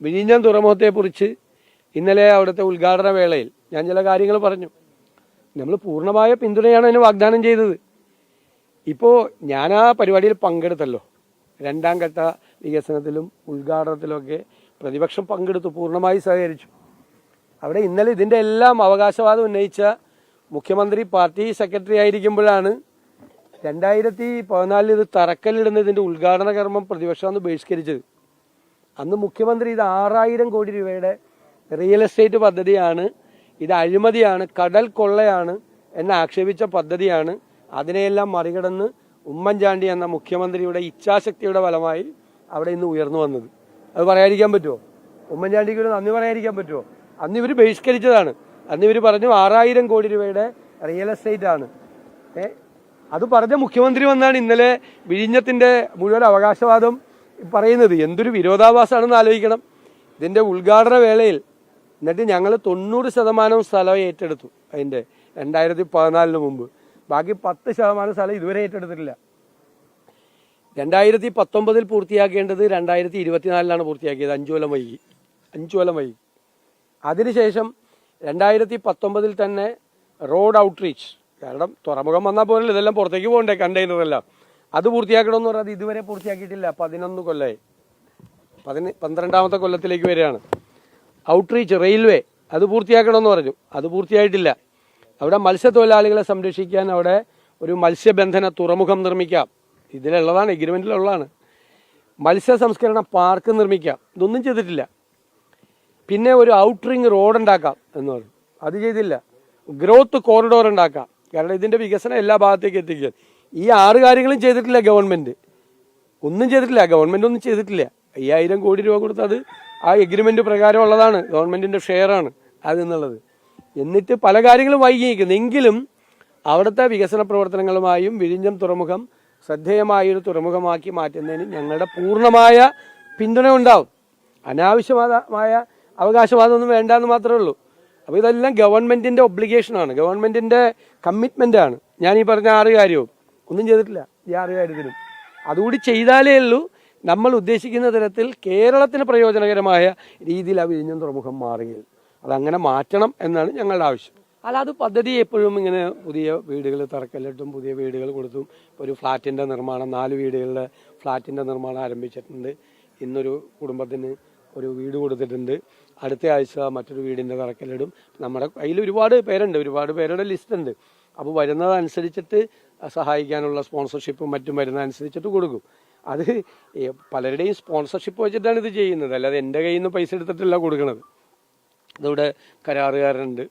വിഴിഞ്ഞം തുറമുഖത്തെക്കുറിച്ച് ഇന്നലെ അവിടുത്തെ ഉദ്ഘാടന വേളയിൽ ഞാൻ ചില കാര്യങ്ങൾ പറഞ്ഞു. നമ്മൾ പൂർണമായ പിന്തുണയാണ് അതിന് വാഗ്ദാനം ചെയ്തത്. ഇപ്പോൾ ഞാൻ ആ പരിപാടിയിൽ പങ്കെടുത്തല്ലോ. രണ്ടാം ഘട്ട വികസനത്തിലും ഉദ്ഘാടനത്തിലുമൊക്കെ പ്രതിപക്ഷം പങ്കെടുത്തു പൂർണമായി സഹകരിച്ചു. അവിടെ ഇന്നലെ ഇതിന്റെ എല്ലാം അവകാശവാദം ഉന്നയിച്ച മുഖ്യമന്ത്രി പാർട്ടി സെക്രട്ടറി ആയിരിക്കുമ്പോഴാണ് രണ്ടായിരത്തി പതിനാലിൽ ഇത് തറക്കല്ലിടുന്നതിന്റെ ഉദ്ഘാടന കർമ്മം പ്രതിപക്ഷം അന്ന് ബഹിഷ്കരിച്ചത്. അന്ന് മുഖ്യമന്ത്രി ഇത് ആറായിരം കോടി രൂപയുടെ റിയൽ എസ്റ്റേറ്റ് പദ്ധതിയാണ്. ഇത് അഴിമതിയാണ് കടൽ കൊള്ളയാണ് എന്ന് ആക്ഷേപിച്ച പദ്ധതിയാണ്. അതിനെയെല്ലാം മറികടന്ന് ഉമ്മൻചാണ്ടി എന്ന മുഖ്യമന്ത്രിയുടെ ഇച്ഛാശക്തിയുടെ ഫലമായി അവിടെ ഇന്ന് ഉയർന്നു വന്നത്. അത് പറയാതിരിക്കാൻ പറ്റുമോ? ഉമ്മൻചാണ്ടിക്ക് ഒരു നന്ദി പറയാതിരിക്കാൻ പറ്റുമോ? അന്ന് ഇവർ ബഹിഷ്കരിച്ചതാണ്. അന്ന് ഇവർ പറഞ്ഞു ആറായിരം കോടി രൂപയുടെ റിയൽ എസ്റ്റേറ്റ് ആണ്. ഏ? അത് പറഞ്ഞ മുഖ്യമന്ത്രി വന്നാണ് ഇന്നലെ വിഴിഞ്ഞത്തിന്റെ മുഴുവൻ അവകാശവാദം പറയുന്നത് എന്തൊരു വിരോധാഭാസമാണെന്ന് ആലോചിക്കണം. ഇതിന്റെ ഉദ്ഘാടന വേളയിൽ എന്നിട്ട് ഞങ്ങൾ തൊണ്ണൂറ് ശതമാനം സ്ഥലം ഏറ്റെടുത്തു അതിന്റെ രണ്ടായിരത്തി പതിനാലിന് മുമ്പ്. ബാക്കി പത്ത് ശതമാനം സ്ഥലം ഇതുവരെ ഏറ്റെടുത്തിട്ടില്ല. രണ്ടായിരത്തി പത്തൊമ്പതിൽ പൂർത്തിയാക്കേണ്ടത് രണ്ടായിരത്തി ഇരുപത്തിനാലിലാണ് പൂർത്തിയാക്കിയത് അഞ്ചു കൊല്ലം വൈകി അഞ്ചു കൊല്ലം വൈകി. അതിനുശേഷം രണ്ടായിരത്തി പത്തൊമ്പതിൽ തന്നെ റോഡ് ഔട്ട്റീച്ച് കാരണം തുറമുഖം വന്നാൽ പോലും ഇതെല്ലാം പുറത്തേക്ക് പോകണ്ടേ കണ്ടെയ്നറെല്ലാം. അത് പൂർത്തിയാക്കണമെന്ന് പറഞ്ഞാൽ ഇതുവരെ പൂർത്തിയാക്കിയിട്ടില്ല. പതിനൊന്ന് കൊല്ലമായി പതിന പന്ത്രണ്ടാമത്തെ കൊല്ലത്തിലേക്ക് വരികയാണ്. ഔട്ട്റീച്ച് റെയിൽവേ അത് പൂർത്തിയാക്കണമെന്ന് പറഞ്ഞു. അത് പൂർത്തിയായിട്ടില്ല. അവിടെ മത്സ്യത്തൊഴിലാളികളെ സംരക്ഷിക്കാൻ അവിടെ ഒരു മത്സ്യബന്ധന തുറമുഖം നിർമ്മിക്കാം. ഇതിലുള്ളതാണ് എഗ്രിമെന്റിലുള്ളതാണ് മത്സ്യ സംസ്കരണ പാർക്ക് നിർമ്മിക്കാം. ഇതൊന്നും ചെയ്തിട്ടില്ല. പിന്നെ ഒരു ഔട്ട്റിങ് റോഡ് ഉണ്ടാക്കാം എന്ന് പറഞ്ഞു. അത് ചെയ്തില്ല. ഗ്രോത്ത് കോറിഡോർ ഉണ്ടാക്കാം. കാരണം ഇതിന്റെ വികസനം എല്ലാ ഭാഗത്തേക്ക് എത്തിക്കുക ഈ ആറ് കാര്യങ്ങളും ചെയ്തിട്ടില്ല ഗവൺമെന്റ്. ഒന്നും ചെയ്തിട്ടില്ല. ഗവൺമെന്റ് ഒന്നും ചെയ്തിട്ടില്ല. അയ്യായിരം കോടി രൂപ കൊടുത്ത് അത് ആ പ്രകാരം ഉള്ളതാണ്. ഗവൺമെന്റിന്റെ ഷെയർ ആണ് അത് എന്നിട്ട് പല കാര്യങ്ങളും വൈകിയിരിക്കുന്നു. എങ്കിലും അവിടുത്തെ വികസന പ്രവർത്തനങ്ങളുമായും വിഴിഞ്ഞം തുറമുഖം ശ്രദ്ധേയമായൊരു തുറമുഖമാക്കി മാറ്റുന്നതിന് ഞങ്ങളുടെ പൂർണമായ പിന്തുണ ഉണ്ടാവും. അനാവശ്യമായ അവകാശവാദമൊന്നും വേണ്ട എന്ന് മാത്രമേ ഉള്ളൂ. അപ്പോൾ ഇതെല്ലാം ഗവൺമെന്റിന്റെ ഒബ്ലിഗേഷനാണ് ഗവൺമെന്റിന്റെ കമ്മിറ്റ്മെന്റ് ആണ്. ഞാൻ ഈ പറഞ്ഞ ആറ് കാര്യവും. ഒന്നും ചെയ്തിട്ടില്ല. ഈ ആറ് കാര്യത്തിലും. അതുകൂടി ചെയ്താലേ ഉള്ളൂ. നമ്മൾ ഉദ്ദേശിക്കുന്ന തരത്തിൽ കേരളത്തിന് പ്രയോജനകരമായ രീതിയിൽ ആ വിഴിഞ്ഞം തുറമുഖം മാറുകയുള്ളൂ അതങ്ങനെ മാറ്റണം എന്നാണ് ഞങ്ങളുടെ ആവശ്യം. അല്ലാതെ അത് പദ്ധതി എപ്പോഴും ഇങ്ങനെ പുതിയ വീടുകൾ തറക്കല്ലിട്ടും പുതിയ വീടുകൾ കൊടുത്തും. ഒരു ഫ്ലാറ്റിന്റെ നിർമ്മാണം നാല് വീടുകളുടെ ഫ്ലാറ്റിന്റെ നിർമ്മാണം ആരംഭിച്ചിട്ടുണ്ട്. ഇന്നൊരു കുടുംബത്തിന് ഒരു വീട് കൊടുത്തിട്ടുണ്ട്. അടുത്ത ആഴ്ച മറ്റൊരു വീടിന്റെ തറക്കല്ലിടും. നമ്മുടെ കയ്യിൽ ഒരുപാട് പേരുണ്ട്. ഒരുപാട് പേരുടെ ലിസ്റ്റ് ഉണ്ട്. അപ്പോൾ വരുന്നതനുസരിച്ചിട്ട് സഹായിക്കാനുള്ള സ്പോൺസർഷിപ്പും മറ്റും വരുന്നതനുസരിച്ചിട്ട് കൊടുക്കും. അത് പലരുടെയും സ്പോൺസർഷിപ്പ് വെച്ചിട്ടാണ് ഇത് ചെയ്യുന്നത്. അല്ലാതെ എന്റെ കയ്യിൽ നിന്ന് പൈസ എടുത്തിട്ടല്ല കൊടുക്കുന്നത് ഇതിവിടെ കരാറുകാരുണ്ട്.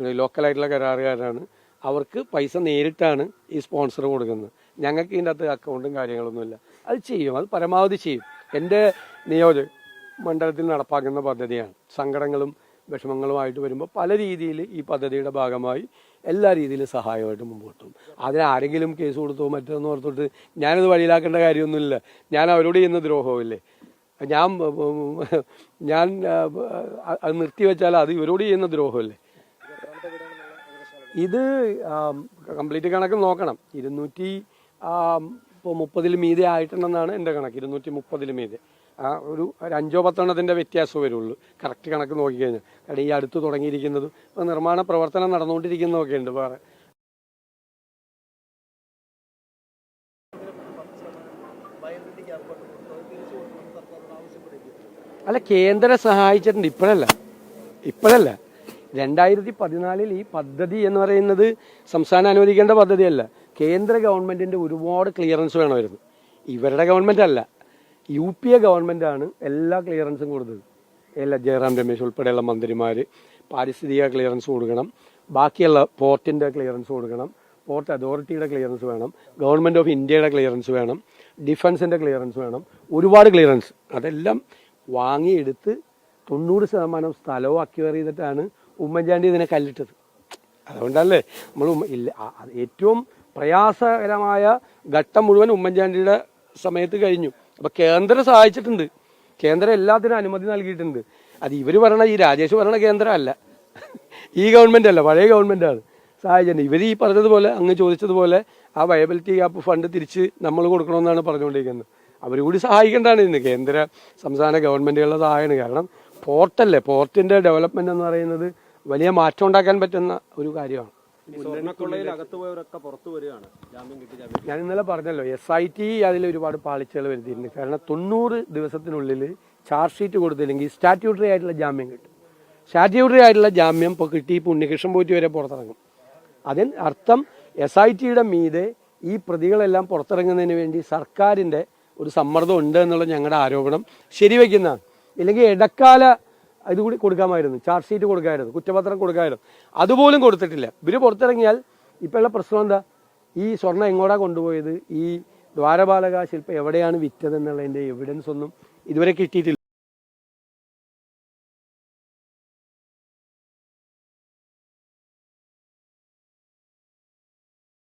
ലോക്കലായിട്ടുള്ള കരാറുകാരാണ്. അവർക്ക് പൈസ നേരിട്ടാണ് ഈ സ്പോൺസർ കൊടുക്കുന്നത്. ഞങ്ങൾക്ക് ഇതിന്റെ അകത്ത് അക്കൗണ്ടും കാര്യങ്ങളൊന്നുമില്ല. അത് ചെയ്യും. അത് പരമാവധി ചെയ്യും. എന്റെ നിയോജക മണ്ഡലത്തിൽ നടപ്പാക്കുന്ന പദ്ധതിയാണ്. സങ്കടങ്ങളും വിഷമങ്ങളുമായിട്ട് വരുമ്പോൾ പല രീതിയിൽ ഈ പദ്ധതിയുടെ ഭാഗമായി എല്ലാ രീതിയിലും സഹായമായിട്ട് മുമ്പോട്ട് പോകും. അതിനാരെങ്കിലും കേസ് കൊടുത്തോ മറ്റൊന്ന് ഓർത്തോട്ട് ഞാനത് വഴിയിലാക്കേണ്ട കാര്യമൊന്നുമില്ല. ഞാൻ അവരോട് ചെയ്യുന്ന ദ്രോഹമില്ലേ? ഞാൻ ഞാൻ അത് നിർത്തിവെച്ചാൽ അത് ഇവരോട് ചെയ്യുന്ന ദ്രോഹമല്ലേ? ഇത് കംപ്ലീറ്റ് കണക്ക് നോക്കണം. ഇരുന്നൂറ്റി ഇപ്പോൾ മുപ്പതിൽ മീതെ ആയിട്ടുണ്ടെന്നാണ് എന്റെ കണക്ക്. ഇരുന്നൂറ്റി മുപ്പതിൽ മീതെ. ആ ഒരു അഞ്ചോ പത്തെണ്ണത്തിന്റെ വ്യത്യാസം വരുള്ളൂ. കറക്റ്റ് കണക്ക് നോക്കിക്കഴിഞ്ഞാൽ. കാരണം ഈ അടുത്ത് തുടങ്ങിയിരിക്കുന്നതും ഇപ്പോൾ നിർമ്മാണ പ്രവർത്തനം നടന്നുകൊണ്ടിരിക്കുന്നതൊക്കെ ഉണ്ട് വേറെ. അല്ല കേന്ദ്രം സഹായിച്ചിട്ടുണ്ട്. ഇപ്പോഴല്ല. ഇപ്പോഴല്ല. രണ്ടായിരത്തി പതിനാലിൽ ഈ പദ്ധതി എന്ന് പറയുന്നത് സംസ്ഥാനം അനുവദിക്കേണ്ട പദ്ധതിയല്ല. കേന്ദ്ര ഗവൺമെന്റിന്റെ ഒരുപാട് ക്ലിയറൻസ് വേണമായിരുന്നു. ഇവരുടെ ഗവൺമെന്റ് അല്ല. യു പി എ ഗവൺമെന്റ് ആണ് എല്ലാ ക്ലിയറൻസും കൊടുത്തത്. എല്ലാ ജയറാം രമേശ് ഉൾപ്പെടെയുള്ള മന്ത്രിമാർ പാരിസ്ഥിതിക ക്ലിയറൻസ് കൊടുക്കണം. ബാക്കിയുള്ള പോർട്ടിന്റെ ക്ലിയറൻസ് കൊടുക്കണം. പോർട്ട് അതോറിറ്റിയുടെ ക്ലിയറൻസ് വേണം. ഗവൺമെന്റ് ഓഫ് ഇന്ത്യയുടെ ക്ലിയറൻസ് വേണം. ഡിഫൻസിന്റെ ക്ലിയറൻസ് വേണം. ഒരുപാട് ക്ലിയറൻസ് അതെല്ലാം വാങ്ങിയെടുത്ത് തൊണ്ണൂറ് ശതമാനം സ്ഥലവും അക്വയർ ചെയ്തിട്ടാണ് ഉമ്മൻചാണ്ടി ഇതിനെ കല്ലിട്ടത്. അതുകൊണ്ടല്ലേ നമ്മൾ ഇല്ല ഏറ്റവും പ്രയാസകരമായ ഘട്ടം മുഴുവൻ ഉമ്മൻചാണ്ടിയുടെ സമയത്ത് കഴിഞ്ഞു. അപ്പൊ കേന്ദ്രം സഹായിച്ചിട്ടുണ്ട്. കേന്ദ്രം എല്ലാത്തിനും അനുമതി നൽകിയിട്ടുണ്ട്. അത് ഇവർ പറയണ ഈ രാജേഷ് പറയണ കേന്ദ്രമല്ല ഈ ഗവൺമെന്റ് അല്ല പഴയ ഗവൺമെന്റ് ആണ്. സഹായിച്ചിട്ടുണ്ട്. ഇവർ ഈ പറഞ്ഞതുപോലെ അങ്ങ് ചോദിച്ചതുപോലെ ആ വയബിലിറ്റി ഗ്യാപ്പ് ഫണ്ട് തിരിച്ച് നമ്മൾ കൊടുക്കണമെന്നാണ് പറഞ്ഞുകൊണ്ടിരിക്കുന്നത്. അവർ കൂടി സഹായിക്കേണ്ടതാണ് ഇന്ന്. കേന്ദ്ര സംസ്ഥാന ഗവൺമെന്റുകളുടെ സഹായമാണ് കാരണം പോർട്ടല്ലേ പോർട്ടിന്റെ ഡെവലപ്മെന്റ് എന്ന് പറയുന്നത് വലിയ മാറ്റം ഉണ്ടാക്കാൻ പറ്റുന്ന ഒരു കാര്യമാണ്. സ്വർണക്കൊള്ളയിൽ അകത്ത് പോയവരൊക്കെ പുറത്തു വരികയാണ്. ജാമ്യം കിട്ടി ഞാൻ ഇന്നലെ പറഞ്ഞല്ലോ എസ് ഐ ടി അതിൽ ഒരുപാട് പാളിച്ചകൾ വരുത്തിയിട്ടുണ്ട്. കാരണം തൊണ്ണൂറ് ദിവസത്തിനുള്ളിൽ ചാർജ് ഷീറ്റ് കൊടുത്തില്ലെങ്കിൽ സ്റ്റാറ്റ്യൂട്ടറി ആയിട്ടുള്ള ജാമ്യം കിട്ടും. സ്റ്റാറ്റ്യൂട്ടറി ആയിട്ടുള്ള ജാമ്യം ഇപ്പോൾ കിട്ടി ഇപ്പോൾ ഉണ്ണികൃഷ്ണൻ പോറ്റി വരെ പുറത്തിറങ്ങും. അതിന് അർത്ഥം എസ് ഐ ടിയുടെ മീതെ ഈ പ്രതികളെല്ലാം പുറത്തിറങ്ങുന്നതിന് വേണ്ടി സർക്കാരിന്റെ ഒരു സമ്മർദ്ദം ഉണ്ട് എന്നുള്ള ഞങ്ങളുടെ ആരോപണം. ശരിവെക്കുന്നതാണ് ഇല്ലെങ്കിൽ ഇടക്കാല ഇത് കൂടി കൊടുക്കാമായിരുന്നു. Charge sheet കൊടുക്കാമായിരുന്നു. കുറ്റപത്രം കൊടുക്കാമായിരുന്നു. അതുപോലും കൊടുത്തിട്ടില്ല. ഇവർ പുറത്തിറങ്ങിയാൽ ഇപ്പോഴുള്ള പ്രശ്നം എന്താ? ഈ സ്വർണം എങ്ങോട്ടാ കൊണ്ടുപോയത്? ഈ ദ്വാരപാലക ശില്പം എവിടെയാണ് വിറ്റതെന്നുള്ളതിന്റെ എവിഡൻസ് ഒന്നും ഇതുവരെ കിട്ടിയിട്ടില്ല.